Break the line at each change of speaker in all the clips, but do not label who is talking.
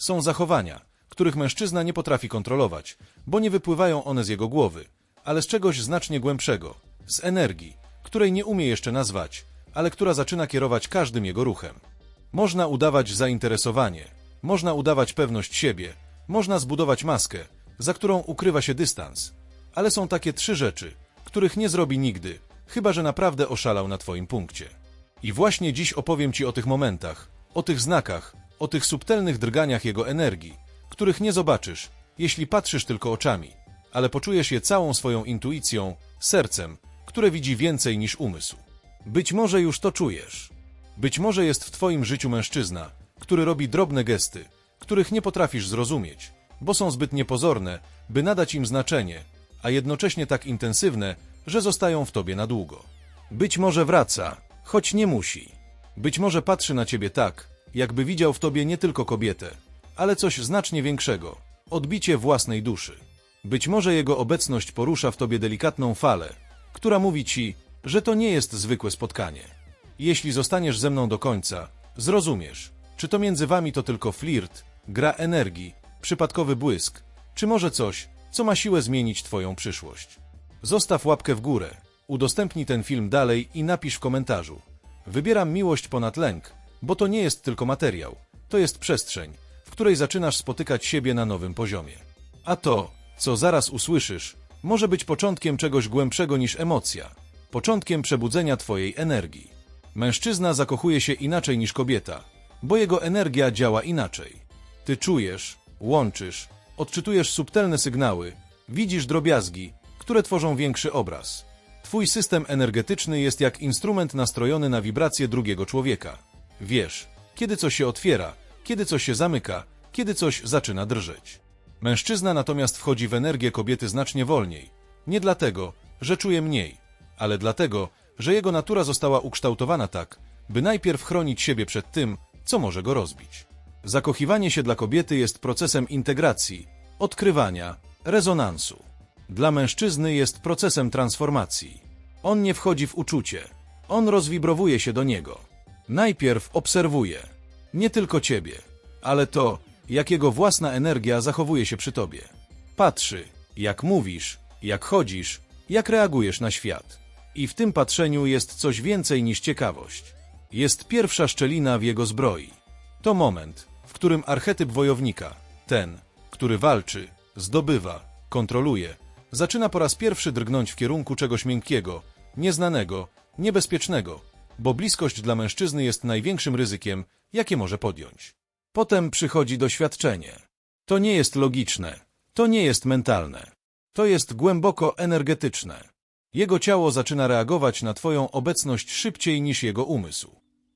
Są zachowania, których mężczyzna nie potrafi kontrolować, bo nie wypływają one z jego głowy, ale z czegoś znacznie głębszego, z energii, której nie umie jeszcze nazwać, ale która zaczyna kierować każdym jego ruchem. Można udawać zainteresowanie, można udawać pewność siebie, można zbudować maskę, za którą ukrywa się dystans, ale są takie trzy rzeczy, których nie zrobi nigdy, chyba że naprawdę oszalał na Twoim punkcie. I właśnie dziś opowiem Ci o tych momentach, o tych znakach, o tych subtelnych drganiach jego energii, których nie zobaczysz, jeśli patrzysz tylko oczami, ale poczujesz je całą swoją intuicją, sercem, które widzi więcej niż umysł. Być może już to czujesz. Być może jest w Twoim życiu mężczyzna, który robi drobne gesty, których nie potrafisz zrozumieć, bo są zbyt niepozorne, by nadać im znaczenie, a jednocześnie tak intensywne, że zostają w Tobie na długo. Być może wraca, choć nie musi. Być może patrzy na Ciebie tak, jakby widział w Tobie nie tylko kobietę, ale coś znacznie większego odbicie własnej duszy. Być może jego obecność porusza w Tobie delikatną falę, która mówi Ci, że to nie jest zwykłe spotkanie. Jeśli zostaniesz ze mną do końca, zrozumiesz, czy to między Wami to tylko flirt, gra energii, przypadkowy błysk, czy może coś, co ma siłę zmienić Twoją przyszłość. Zostaw łapkę w górę, udostępnij ten film dalej i napisz w komentarzu. Wybieram miłość ponad lęk, bo to nie jest tylko materiał, to jest przestrzeń, w której zaczynasz spotykać siebie na nowym poziomie. A to, co zaraz usłyszysz, może być początkiem czegoś głębszego niż emocja, początkiem przebudzenia Twojej energii. Mężczyzna zakochuje się inaczej niż kobieta, bo jego energia działa inaczej. Ty czujesz, łączysz, odczytujesz subtelne sygnały, widzisz drobiazgi, które tworzą większy obraz. Twój system energetyczny jest jak instrument nastrojony na wibracje drugiego człowieka. Wiesz, kiedy coś się otwiera, kiedy coś się zamyka, kiedy coś zaczyna drżeć. Mężczyzna natomiast wchodzi w energię kobiety znacznie wolniej. Nie dlatego, że czuje mniej, ale dlatego, że jego natura została ukształtowana tak, by najpierw chronić siebie przed tym, co może go rozbić. Zakochiwanie się dla kobiety jest procesem integracji, odkrywania, rezonansu. Dla mężczyzny jest procesem transformacji. On nie wchodzi w uczucie, on rozwibrowuje się do niego. Najpierw obserwuje nie tylko ciebie, ale to, jak jego własna energia zachowuje się przy tobie. Patrzy, jak mówisz, jak chodzisz, jak reagujesz na świat. I w tym patrzeniu jest coś więcej niż ciekawość. Jest pierwsza szczelina w jego zbroi. To moment, w którym archetyp wojownika, ten, który walczy, zdobywa, kontroluje, zaczyna po raz pierwszy drgnąć w kierunku czegoś miękkiego, nieznanego, niebezpiecznego, bo bliskość dla mężczyzny jest największym ryzykiem, jakie może podjąć. Potem przychodzi doświadczenie. To nie jest logiczne, to nie jest mentalne, to jest głęboko energetyczne. Jego ciało zaczyna reagować na Twoją obecność szybciej niż jego umysł.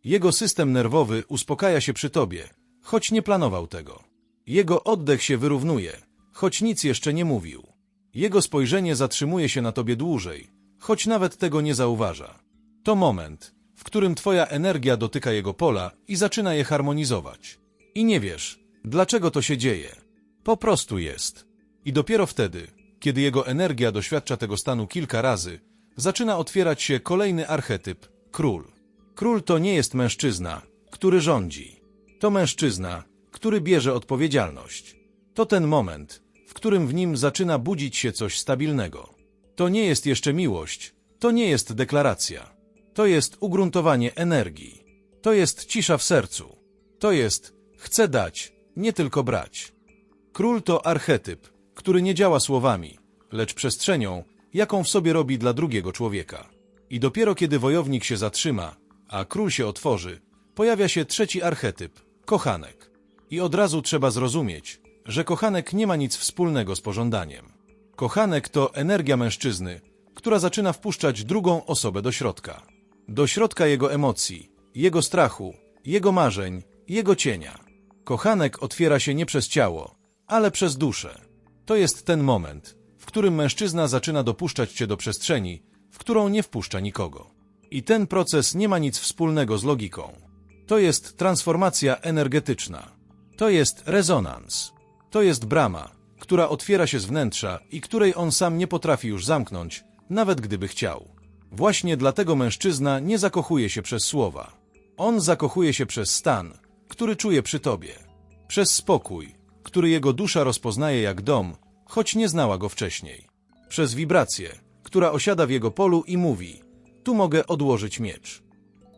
Jego system nerwowy uspokaja się przy Tobie, choć nie planował tego. Jego oddech się wyrównuje, choć nic jeszcze nie mówił. Jego spojrzenie zatrzymuje się na Tobie dłużej, choć nawet tego nie zauważa. To moment, w którym Twoja energia dotyka jego pola i zaczyna je harmonizować. I nie wiesz, dlaczego to się dzieje. Po prostu jest. I dopiero wtedy, kiedy jego energia doświadcza tego stanu kilka razy, zaczyna otwierać się kolejny archetyp król. Król to nie jest mężczyzna, który rządzi. To mężczyzna, który bierze odpowiedzialność. To ten moment, w którym w nim zaczyna budzić się coś stabilnego. To nie jest jeszcze miłość, to nie jest deklaracja. To jest ugruntowanie energii. To jest cisza w sercu. To jest chcę dać, nie tylko brać. Król to archetyp, który nie działa słowami, lecz przestrzenią, jaką w sobie robi dla drugiego człowieka. I dopiero kiedy wojownik się zatrzyma, a król się otworzy, pojawia się trzeci archetyp kochanek. I od razu trzeba zrozumieć, że kochanek nie ma nic wspólnego z pożądaniem. Kochanek to energia mężczyzny, która zaczyna wpuszczać drugą osobę do środka. Do środka jego emocji, jego strachu, jego marzeń, jego cienia. Kochanek otwiera się nie przez ciało, ale przez duszę. To jest ten moment, w którym mężczyzna zaczyna dopuszczać cię do przestrzeni, w którą nie wpuszcza nikogo. I ten proces nie ma nic wspólnego z logiką. To jest transformacja energetyczna. To jest rezonans. To jest brama, która otwiera się z wnętrza i której on sam nie potrafi już zamknąć, nawet gdyby chciał. Właśnie dlatego mężczyzna nie zakochuje się przez słowa. On zakochuje się przez stan, który czuje przy tobie. Przez spokój, który jego dusza rozpoznaje jak dom, choć nie znała go wcześniej. Przez wibrację, która osiada w jego polu i mówi: Tu mogę odłożyć miecz.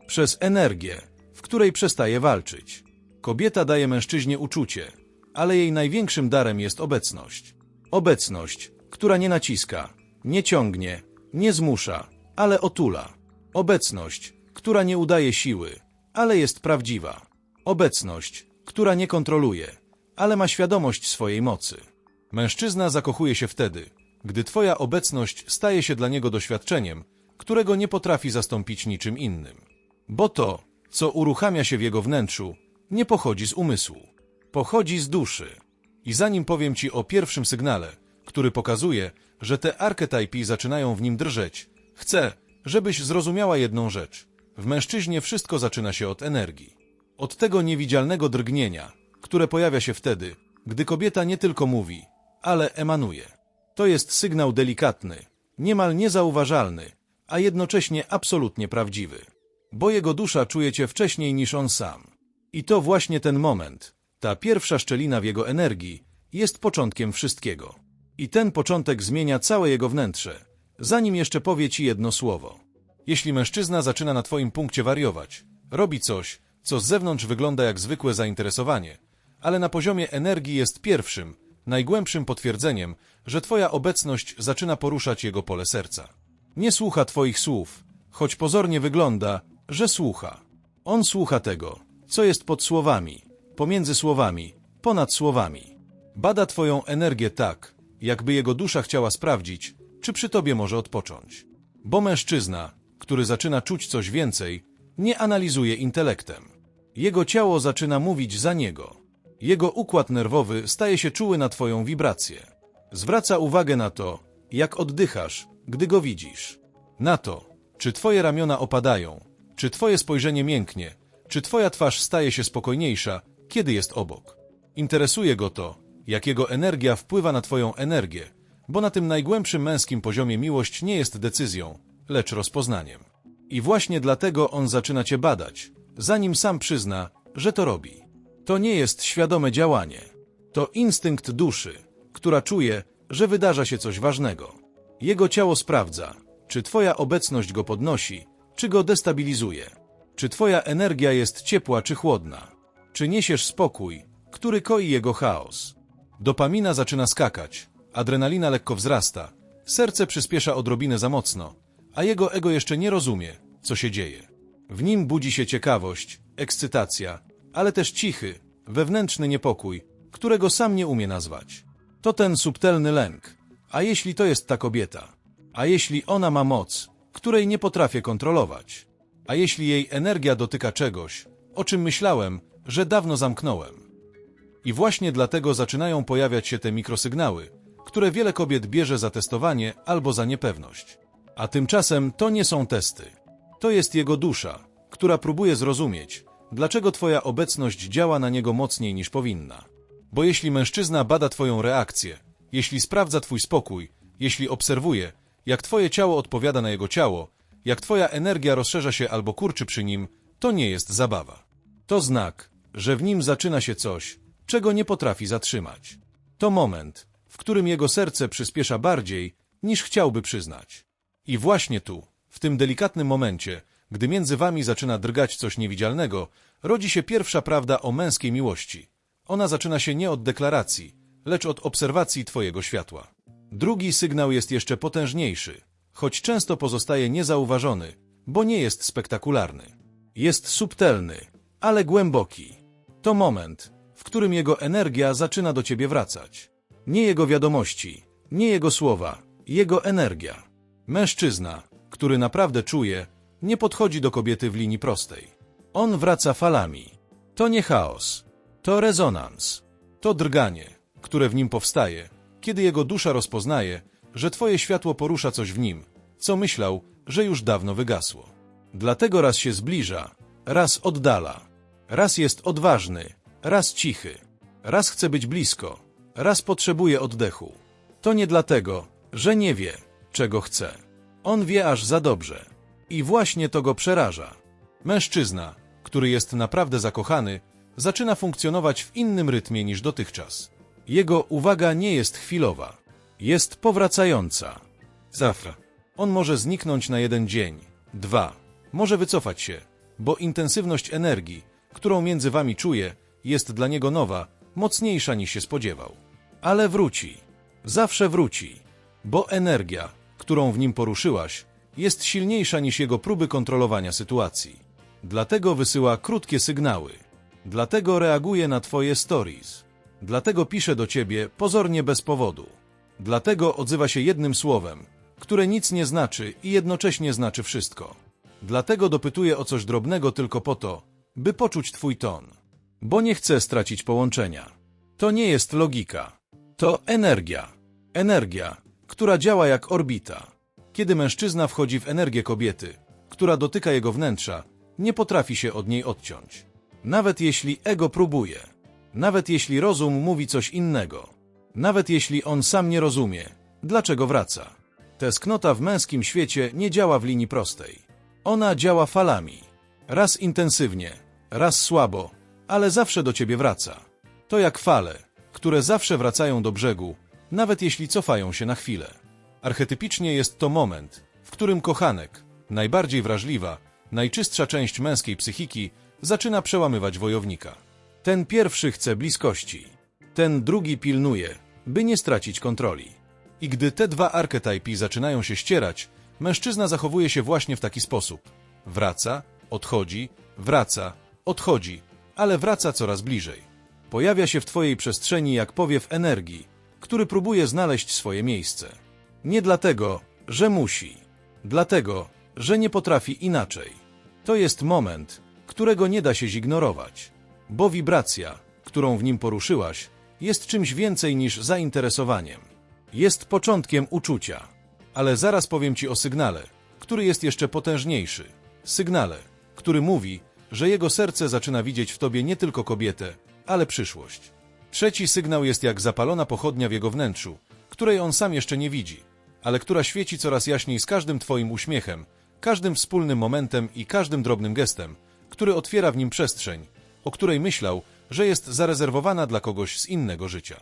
Przez energię, w której przestaje walczyć. Kobieta daje mężczyźnie uczucie, ale jej największym darem jest obecność. Obecność, która nie naciska, nie ciągnie, nie zmusza, ale otula. Obecność, która nie udaje siły, ale jest prawdziwa. Obecność, która nie kontroluje, ale ma świadomość swojej mocy. Mężczyzna zakochuje się wtedy, gdy Twoja obecność staje się dla niego doświadczeniem, którego nie potrafi zastąpić niczym innym. Bo to, co uruchamia się w jego wnętrzu, nie pochodzi z umysłu, pochodzi z duszy. I zanim powiem Ci o pierwszym sygnale, który pokazuje, że te archetypy zaczynają w nim drżeć, chcę, żebyś zrozumiała jedną rzecz. W mężczyźnie wszystko zaczyna się od energii. Od tego niewidzialnego drgnienia, które pojawia się wtedy, gdy kobieta nie tylko mówi, ale emanuje. To jest sygnał delikatny, niemal niezauważalny, a jednocześnie absolutnie prawdziwy. Bo jego dusza czuje cię wcześniej niż on sam. I to właśnie ten moment, ta pierwsza szczelina w jego energii, jest początkiem wszystkiego. I ten początek zmienia całe jego wnętrze, zanim jeszcze powie ci jedno słowo. Jeśli mężczyzna zaczyna na twoim punkcie wariować, robi coś, co z zewnątrz wygląda jak zwykłe zainteresowanie, ale na poziomie energii jest pierwszym, najgłębszym potwierdzeniem, że twoja obecność zaczyna poruszać jego pole serca. Nie słucha twoich słów, choć pozornie wygląda, że słucha. On słucha tego, co jest pod słowami, pomiędzy słowami, ponad słowami. Bada twoją energię tak, jakby jego dusza chciała sprawdzić, czy przy tobie może odpocząć. Bo mężczyzna, który zaczyna czuć coś więcej, nie analizuje intelektem. Jego ciało zaczyna mówić za niego. Jego układ nerwowy staje się czuły na twoją wibrację. Zwraca uwagę na to, jak oddychasz, gdy go widzisz. Na to, czy twoje ramiona opadają, czy twoje spojrzenie mięknie, czy twoja twarz staje się spokojniejsza, kiedy jest obok. Interesuje go to, jak jego energia wpływa na twoją energię, bo na tym najgłębszym męskim poziomie miłość nie jest decyzją, lecz rozpoznaniem. I właśnie dlatego on zaczyna cię badać, zanim sam przyzna, że to robi. To nie jest świadome działanie. To instynkt duszy, która czuje, że wydarza się coś ważnego. Jego ciało sprawdza, czy twoja obecność go podnosi, czy go destabilizuje. Czy twoja energia jest ciepła czy chłodna. Czy niesiesz spokój, który koi jego chaos. Dopamina zaczyna skakać, adrenalina lekko wzrasta, serce przyspiesza odrobinę za mocno, a jego ego jeszcze nie rozumie, co się dzieje. W nim budzi się ciekawość, ekscytacja, ale też cichy, wewnętrzny niepokój, którego sam nie umie nazwać. To ten subtelny lęk. A jeśli to jest ta kobieta? A jeśli ona ma moc, której nie potrafię kontrolować? A jeśli jej energia dotyka czegoś, o czym myślałem, że dawno zamknąłem? I właśnie dlatego zaczynają pojawiać się te mikrosygnały, które wiele kobiet bierze za testowanie albo za niepewność. A tymczasem to nie są testy. To jest jego dusza, która próbuje zrozumieć, dlaczego twoja obecność działa na niego mocniej niż powinna. Bo jeśli mężczyzna bada twoją reakcję, jeśli sprawdza twój spokój, jeśli obserwuje, jak twoje ciało odpowiada na jego ciało, jak twoja energia rozszerza się albo kurczy przy nim, to nie jest zabawa. To znak, że w nim zaczyna się coś, czego nie potrafi zatrzymać. To moment, w którym jego serce przyspiesza bardziej, niż chciałby przyznać. I właśnie tu, w tym delikatnym momencie, gdy między wami zaczyna drgać coś niewidzialnego, rodzi się pierwsza prawda o męskiej miłości. Ona zaczyna się nie od deklaracji, lecz od obserwacji twojego światła. Drugi sygnał jest jeszcze potężniejszy, choć często pozostaje niezauważony, bo nie jest spektakularny. Jest subtelny, ale głęboki. To moment, w którym jego energia zaczyna do ciebie wracać. Nie jego wiadomości, nie jego słowa, jego energia. Mężczyzna, który naprawdę czuje, nie podchodzi do kobiety w linii prostej. On wraca falami. To nie chaos, to rezonans, to drganie, które w nim powstaje, kiedy jego dusza rozpoznaje, że twoje światło porusza coś w nim, co myślał, że już dawno wygasło. Dlatego raz się zbliża, raz oddala, raz jest odważny, raz cichy, raz chce być blisko, raz potrzebuje oddechu. To nie dlatego, że nie wie, czego chce. On wie aż za dobrze. I właśnie to go przeraża. Mężczyzna, który jest naprawdę zakochany, zaczyna funkcjonować w innym rytmie niż dotychczas. Jego uwaga nie jest chwilowa, jest powracająca. Zawsze. On może zniknąć na jeden dzień, dwa, może wycofać się, bo intensywność energii, którą między wami czuje, jest dla niego nowa, mocniejsza niż się spodziewał. Ale wróci. Zawsze wróci. Bo energia, którą w nim poruszyłaś, jest silniejsza niż jego próby kontrolowania sytuacji. Dlatego wysyła krótkie sygnały. Dlatego reaguje na twoje stories. Dlatego pisze do ciebie pozornie bez powodu. Dlatego odzywa się jednym słowem, które nic nie znaczy i jednocześnie znaczy wszystko. Dlatego dopytuje o coś drobnego tylko po to, by poczuć twój ton. Bo nie chce stracić połączenia. To nie jest logika. To energia. Energia, która działa jak orbita. Kiedy mężczyzna wchodzi w energię kobiety, która dotyka jego wnętrza, nie potrafi się od niej odciąć. Nawet jeśli ego próbuje. Nawet jeśli rozum mówi coś innego. Nawet jeśli on sam nie rozumie, dlaczego wraca. Tesknota w męskim świecie nie działa w linii prostej. Ona działa falami. Raz intensywnie, raz słabo, ale zawsze do ciebie wraca. To jak fale, które zawsze wracają do brzegu, nawet jeśli cofają się na chwilę. Archetypicznie jest to moment, w którym kochanek, najbardziej wrażliwa, najczystsza część męskiej psychiki, zaczyna przełamywać wojownika. Ten pierwszy chce bliskości, ten drugi pilnuje, by nie stracić kontroli. I gdy te dwa archetypy zaczynają się ścierać, mężczyzna zachowuje się właśnie w taki sposób. Wraca, odchodzi, wraca, odchodzi, ale wraca coraz bliżej. Pojawia się w twojej przestrzeni jak powiew energii, który próbuje znaleźć swoje miejsce. Nie dlatego, że musi, dlatego, że nie potrafi inaczej. To jest moment, którego nie da się zignorować, bo wibracja, którą w nim poruszyłaś, jest czymś więcej niż zainteresowaniem. Jest początkiem uczucia. Ale zaraz powiem ci o sygnale, który jest jeszcze potężniejszy. Sygnale, który mówi, że jego serce zaczyna widzieć w tobie nie tylko kobietę, ale przyszłość. Trzeci sygnał jest jak zapalona pochodnia w jego wnętrzu, której on sam jeszcze nie widzi, ale która świeci coraz jaśniej z każdym twoim uśmiechem, każdym wspólnym momentem i każdym drobnym gestem, który otwiera w nim przestrzeń, o której myślał, że jest zarezerwowana dla kogoś z innego życia.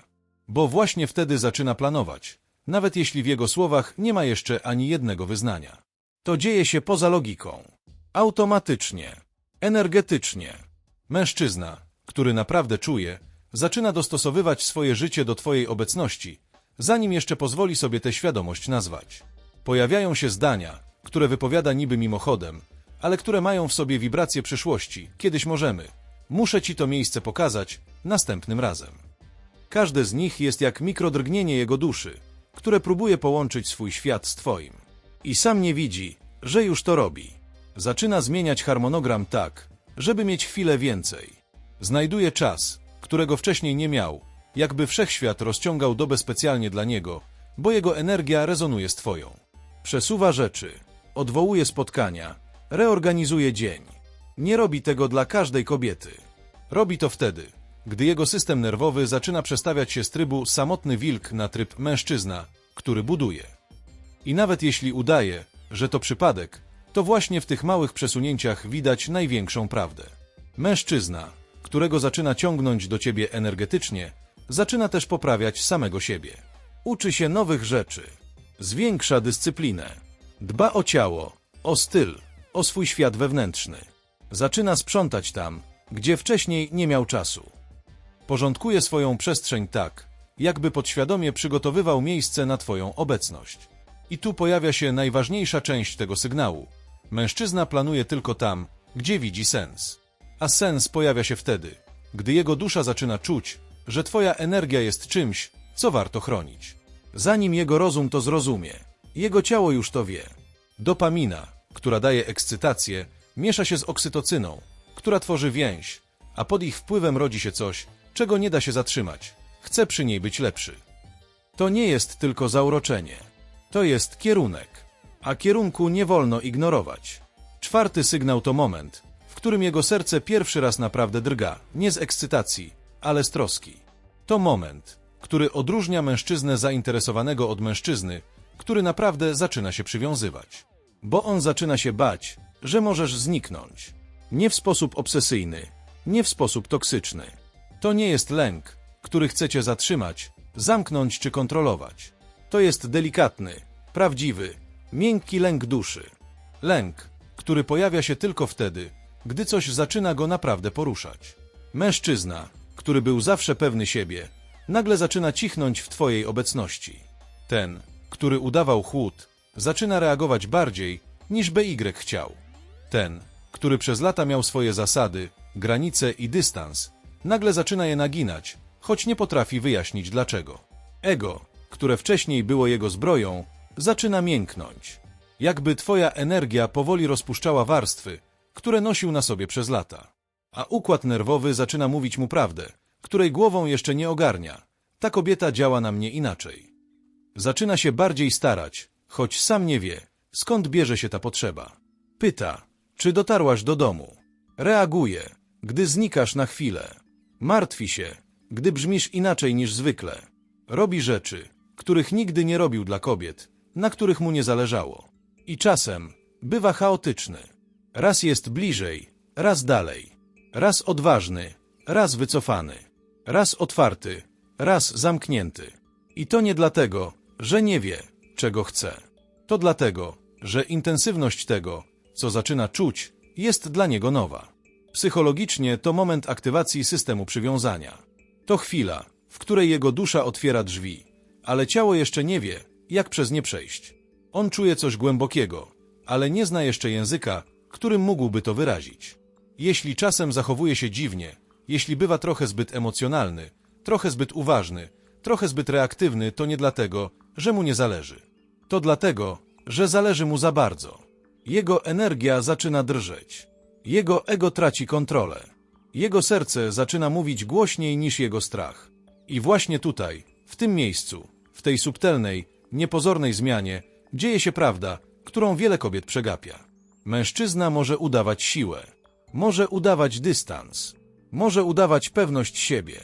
Bo właśnie wtedy zaczyna planować, nawet jeśli w jego słowach nie ma jeszcze ani jednego wyznania. To dzieje się poza logiką. Automatycznie. Energetycznie. Mężczyzna, który naprawdę czuje, zaczyna dostosowywać swoje życie do Twojej obecności, zanim jeszcze pozwoli sobie tę świadomość nazwać. Pojawiają się zdania, które wypowiada niby mimochodem, ale które mają w sobie wibracje przyszłości. Kiedyś możemy. Muszę Ci to miejsce pokazać następnym razem. Każde z nich jest jak mikrodrgnienie jego duszy, które próbuje połączyć swój świat z Twoim. I sam nie widzi, że już to robi. Zaczyna zmieniać harmonogram tak, żeby mieć chwilę więcej. Znajduje czas, którego wcześniej nie miał, jakby wszechświat rozciągał dobę specjalnie dla niego, bo jego energia rezonuje z Twoją. Przesuwa rzeczy, odwołuje spotkania, reorganizuje dzień. Nie robi tego dla każdej kobiety. Robi to wtedy, gdy jego system nerwowy zaczyna przestawiać się z trybu samotny wilk na tryb mężczyzna, który buduje. I nawet jeśli udaje, że to przypadek, to właśnie w tych małych przesunięciach widać największą prawdę. Mężczyzna, którego zaczyna ciągnąć do ciebie energetycznie, zaczyna też poprawiać samego siebie. Uczy się nowych rzeczy, zwiększa dyscyplinę, dba o ciało, o styl, o swój świat wewnętrzny. Zaczyna sprzątać tam, gdzie wcześniej nie miał czasu. Porządkuje swoją przestrzeń tak, jakby podświadomie przygotowywał miejsce na Twoją obecność. I tu pojawia się najważniejsza część tego sygnału. Mężczyzna planuje tylko tam, gdzie widzi sens. A sens pojawia się wtedy, gdy jego dusza zaczyna czuć, że Twoja energia jest czymś, co warto chronić. Zanim jego rozum to zrozumie, jego ciało już to wie. Dopamina, która daje ekscytację, miesza się z oksytocyną, która tworzy więź, a pod ich wpływem rodzi się coś, czego nie da się zatrzymać. Chce przy niej być lepszy. To nie jest tylko zauroczenie. To jest kierunek. A kierunku nie wolno ignorować. Czwarty sygnał to moment, którym jego serce pierwszy raz naprawdę drga, nie z ekscytacji, ale z troski. To moment, który odróżnia mężczyznę zainteresowanego od mężczyzny, który naprawdę zaczyna się przywiązywać. Bo on zaczyna się bać, że możesz zniknąć. Nie w sposób obsesyjny, nie w sposób toksyczny. To nie jest lęk, który chcecie zatrzymać, zamknąć czy kontrolować. To jest delikatny, prawdziwy, miękki lęk duszy. Lęk, który pojawia się tylko wtedy, gdy coś zaczyna go naprawdę poruszać. Mężczyzna, który był zawsze pewny siebie, nagle zaczyna cichnąć w Twojej obecności. Ten, który udawał chłód, zaczyna reagować bardziej niż BY chciał. Ten, który przez lata miał swoje zasady, granice i dystans, nagle zaczyna je naginać, choć nie potrafi wyjaśnić dlaczego. Ego, które wcześniej było jego zbroją, zaczyna mięknąć. Jakby twoja energia powoli rozpuszczała warstwy, które nosił na sobie przez lata. A układ nerwowy zaczyna mówić mu prawdę, której głową jeszcze nie ogarnia. Ta kobieta działa na mnie inaczej. Zaczyna się bardziej starać, choć sam nie wie, skąd bierze się ta potrzeba. Pyta, czy dotarłaś do domu. Reaguje, gdy znikasz na chwilę. Martwi się, gdy brzmisz inaczej niż zwykle. Robi rzeczy, których nigdy nie robił dla kobiet, na których mu nie zależało. I czasem bywa chaotyczny. Raz jest bliżej, raz dalej. Raz odważny, raz wycofany. Raz otwarty, raz zamknięty. I to nie dlatego, że nie wie, czego chce. To dlatego, że intensywność tego, co zaczyna czuć, jest dla niego nowa. Psychologicznie to moment aktywacji systemu przywiązania. To chwila, w której jego dusza otwiera drzwi, ale ciało jeszcze nie wie, jak przez nie przejść. On czuje coś głębokiego, ale nie zna jeszcze języka, którym mógłby to wyrazić. Jeśli czasem zachowuje się dziwnie, jeśli bywa trochę zbyt emocjonalny, trochę zbyt uważny, trochę zbyt reaktywny, to nie dlatego, że mu nie zależy. To dlatego, że zależy mu za bardzo. Jego energia zaczyna drżeć. Jego ego traci kontrolę. Jego serce zaczyna mówić głośniej niż jego strach. I właśnie tutaj, w tym miejscu, w tej subtelnej, niepozornej zmianie, dzieje się prawda, którą wiele kobiet przegapia. Mężczyzna może udawać siłę, może udawać dystans, może udawać pewność siebie,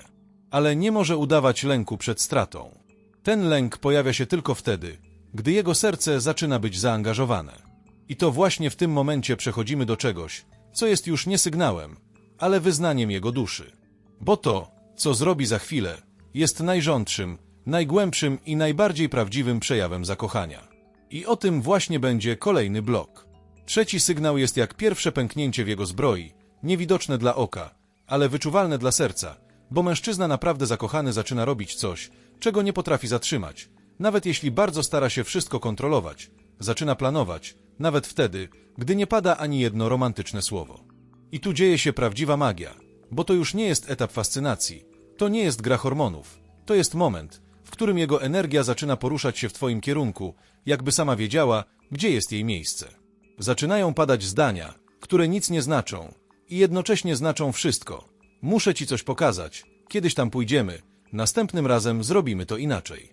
ale nie może udawać lęku przed stratą. Ten lęk pojawia się tylko wtedy, gdy jego serce zaczyna być zaangażowane. I to właśnie w tym momencie przechodzimy do czegoś, co jest już nie sygnałem, ale wyznaniem jego duszy. Bo to, co zrobi za chwilę, jest najrządszym, najgłębszym i najbardziej prawdziwym przejawem zakochania. I o tym właśnie będzie kolejny blok. Trzeci sygnał jest jak pierwsze pęknięcie w jego zbroi, niewidoczne dla oka, ale wyczuwalne dla serca, bo mężczyzna naprawdę zakochany zaczyna robić coś, czego nie potrafi zatrzymać, nawet jeśli bardzo stara się wszystko kontrolować, zaczyna planować, nawet wtedy, gdy nie pada ani jedno romantyczne słowo. I tu dzieje się prawdziwa magia, bo to już nie jest etap fascynacji, to nie jest gra hormonów, to jest moment, w którym jego energia zaczyna poruszać się w Twoim kierunku, jakby sama wiedziała, gdzie jest jej miejsce. Zaczynają padać zdania, które nic nie znaczą i jednocześnie znaczą wszystko. Muszę Ci coś pokazać, kiedyś tam pójdziemy, następnym razem zrobimy to inaczej.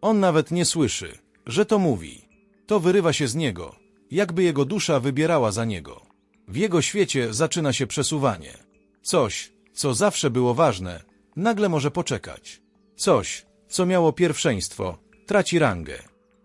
On nawet nie słyszy, że to mówi. To wyrywa się z niego, jakby jego dusza wybierała za niego. W jego świecie zaczyna się przesuwanie. Coś, co zawsze było ważne, nagle może poczekać. Coś, co miało pierwszeństwo, traci rangę.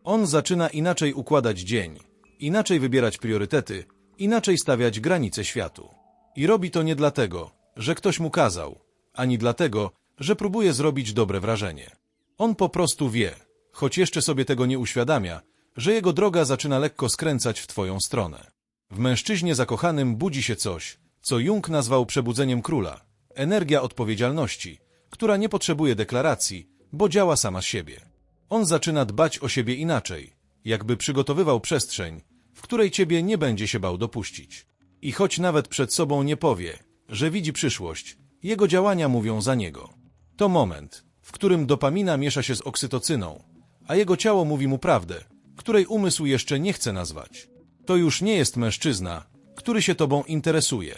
On zaczyna inaczej układać dzień, inaczej wybierać priorytety, inaczej stawiać granice światu. I robi to nie dlatego, że ktoś mu kazał, ani dlatego, że próbuje zrobić dobre wrażenie. On po prostu wie, choć jeszcze sobie tego nie uświadamia, że jego droga zaczyna lekko skręcać w twoją stronę. W mężczyźnie zakochanym budzi się coś, co Jung nazwał przebudzeniem króla, energia odpowiedzialności, która nie potrzebuje deklaracji, bo działa sama z siebie. On zaczyna dbać o siebie inaczej, jakby przygotowywał przestrzeń, w której ciebie nie będzie się bał dopuścić. I choć nawet przed sobą nie powie, że widzi przyszłość, jego działania mówią za niego. To moment, w którym dopamina miesza się z oksytocyną, a jego ciało mówi mu prawdę, której umysł jeszcze nie chce nazwać. To już nie jest mężczyzna, który się tobą interesuje.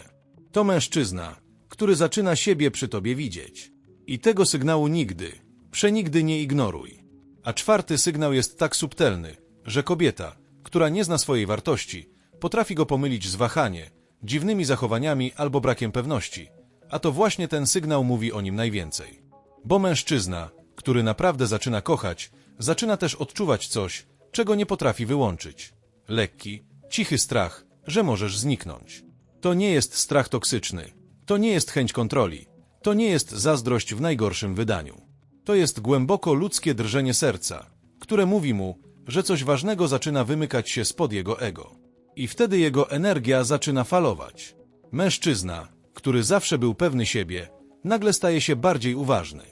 To mężczyzna, który zaczyna siebie przy tobie widzieć. I tego sygnału nigdy, przenigdy nie ignoruj. A czwarty sygnał jest tak subtelny, że kobieta, która nie zna swojej wartości, potrafi go pomylić z wahanie, dziwnymi zachowaniami albo brakiem pewności, a to właśnie ten sygnał mówi o nim najwięcej. Bo mężczyzna, który naprawdę zaczyna kochać, zaczyna też odczuwać coś, czego nie potrafi wyłączyć. Lekki, cichy strach, że możesz zniknąć. To nie jest strach toksyczny, To nie jest chęć kontroli. To nie jest zazdrość w najgorszym wydaniu. To jest głęboko ludzkie drżenie serca, które mówi mu, że coś ważnego zaczyna wymykać się spod jego ego. I wtedy jego energia zaczyna falować. Mężczyzna, który zawsze był pewny siebie, nagle staje się bardziej uważny.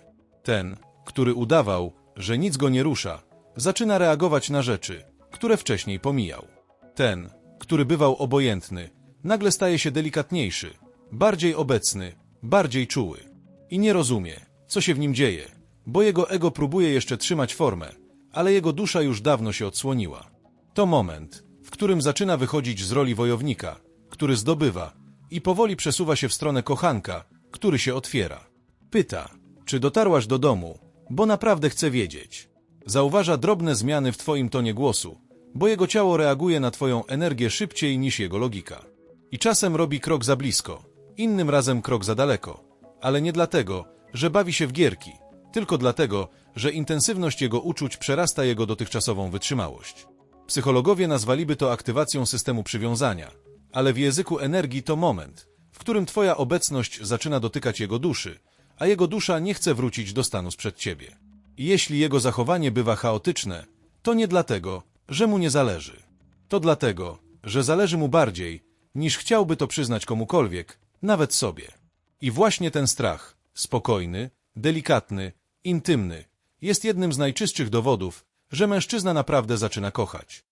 Ten, który udawał, że nic go nie rusza, zaczyna reagować na rzeczy, które wcześniej pomijał. Ten, który bywał obojętny, nagle staje się delikatniejszy, bardziej obecny, bardziej czuły. I nie rozumie, co się w nim dzieje, bo jego ego próbuje jeszcze trzymać formę, ale jego dusza już dawno się odsłoniła. To moment, w którym zaczyna wychodzić z roli wojownika, który zdobywa i powoli przesuwa się w stronę kochanka, który się otwiera. Pyta, czy dotarłaś do domu, bo naprawdę chce wiedzieć. Zauważa drobne zmiany w twoim tonie głosu, bo jego ciało reaguje na twoją energię szybciej niż jego logika. I czasem robi krok za blisko, innym razem krok za daleko, ale nie dlatego, że bawi się w gierki, tylko dlatego, że intensywność jego uczuć przerasta jego dotychczasową wytrzymałość. Psychologowie nazwaliby to aktywacją systemu przywiązania, ale w języku energii to moment, w którym twoja obecność zaczyna dotykać jego duszy, a jego dusza nie chce wrócić do stanu sprzed ciebie. Jeśli jego zachowanie bywa chaotyczne, to nie dlatego, że mu nie zależy. To dlatego, że zależy mu bardziej, niż chciałby to przyznać komukolwiek, nawet sobie. I właśnie ten strach, spokojny, delikatny, intymny, jest jednym z najczystszych dowodów, że mężczyzna naprawdę zaczyna kochać.